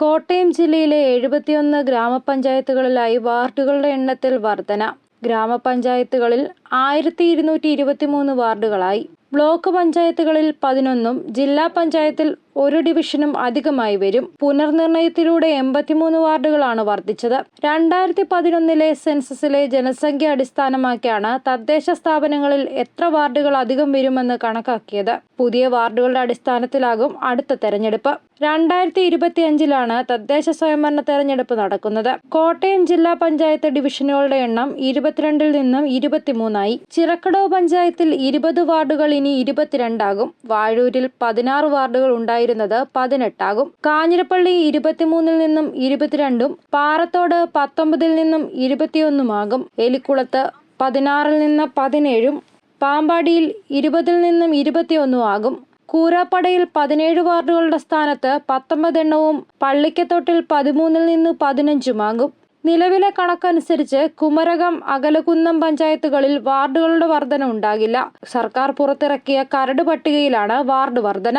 കോട്ടയം ജില്ലയിലെ എഴുപത്തിയൊന്ന് ഗ്രാമപഞ്ചായത്തുകളിലായി വാർഡുകളുടെ എണ്ണത്തിൽ വർധന. ഗ്രാമപഞ്ചായത്തുകളിൽ ആയിരത്തി ഇരുന്നൂറ്റി ഇരുപത്തിമൂന്ന് വാർഡുകളായി. ബ്ലോക്ക് പഞ്ചായത്തുകളിൽ പതിനൊന്നും ജില്ലാ പഞ്ചായത്തിൽ ഒരു ഡിവിഷനും അധികമായി വരും. പുനർനിർണയത്തിലൂടെ എൺപത്തിമൂന്ന് വാർഡുകളാണ് വർദ്ധിച്ചത്. രണ്ടായിരത്തി പതിനൊന്നിലെ സെൻസസിലെ ജനസംഖ്യ അടിസ്ഥാനമാക്കിയാണ് തദ്ദേശ സ്ഥാപനങ്ങളിൽ എത്ര വാർഡുകൾ അധികം വരുമെന്ന് കണക്കാക്കിയത്. പുതിയ വാർഡുകളുടെ അടിസ്ഥാനത്തിലാകും അടുത്ത തെരഞ്ഞെടുപ്പ്. രണ്ടായിരത്തി ഇരുപത്തിയഞ്ചിലാണ് തദ്ദേശ സ്വയംഭരണ തെരഞ്ഞെടുപ്പ് നടക്കുന്നത്. കോട്ടയം ജില്ലാ പഞ്ചായത്ത് ഡിവിഷനുകളുടെ എണ്ണം ഇരുപത്തിരണ്ടിൽ നിന്നും ഇരുപത്തിമൂന്നായി. ചിറക്കടവ് പഞ്ചായത്തിൽ ഇരുപത് വാർഡുകൾ ഇനി ഇരുപത്തിരണ്ടാകും. വാഴൂരിൽ പതിനാറ് വാർഡുകൾ ഉണ്ടായിരുന്നത് പതിനെട്ടാകും. കാഞ്ഞിരപ്പള്ളി ഇരുപത്തിമൂന്നിൽ നിന്നും ഇരുപത്തിരണ്ടും പാറത്തോട് പത്തൊമ്പതിൽ നിന്നും ഇരുപത്തിയൊന്നുമാകും. എലിക്കുളത്ത് പതിനാറിൽ നിന്ന് പതിനേഴും പാമ്പാടിയിൽ ഇരുപതിൽ നിന്നും ഇരുപത്തിയൊന്നും ആകും കൂരാപ്പടയിൽ പതിനേഴ് വാർഡുകളുടെ സ്ഥാനത്ത് പത്തൊമ്പത് എണ്ണവും പള്ളിക്കത്തോട്ടിൽ പതിമൂന്നിൽ നിന്ന് പതിനഞ്ചുമാകും. നിലവിലെ കണക്കനുസരിച്ച് കുമരകം അകലകുന്നം പഞ്ചായത്തുകളിൽ വാർഡുകളുടെ വർധന ഉണ്ടാകില്ല സർക്കാർ പുറത്തിറക്കിയ കരട് പട്ടികയിലാണ് വാർഡ് വർധന.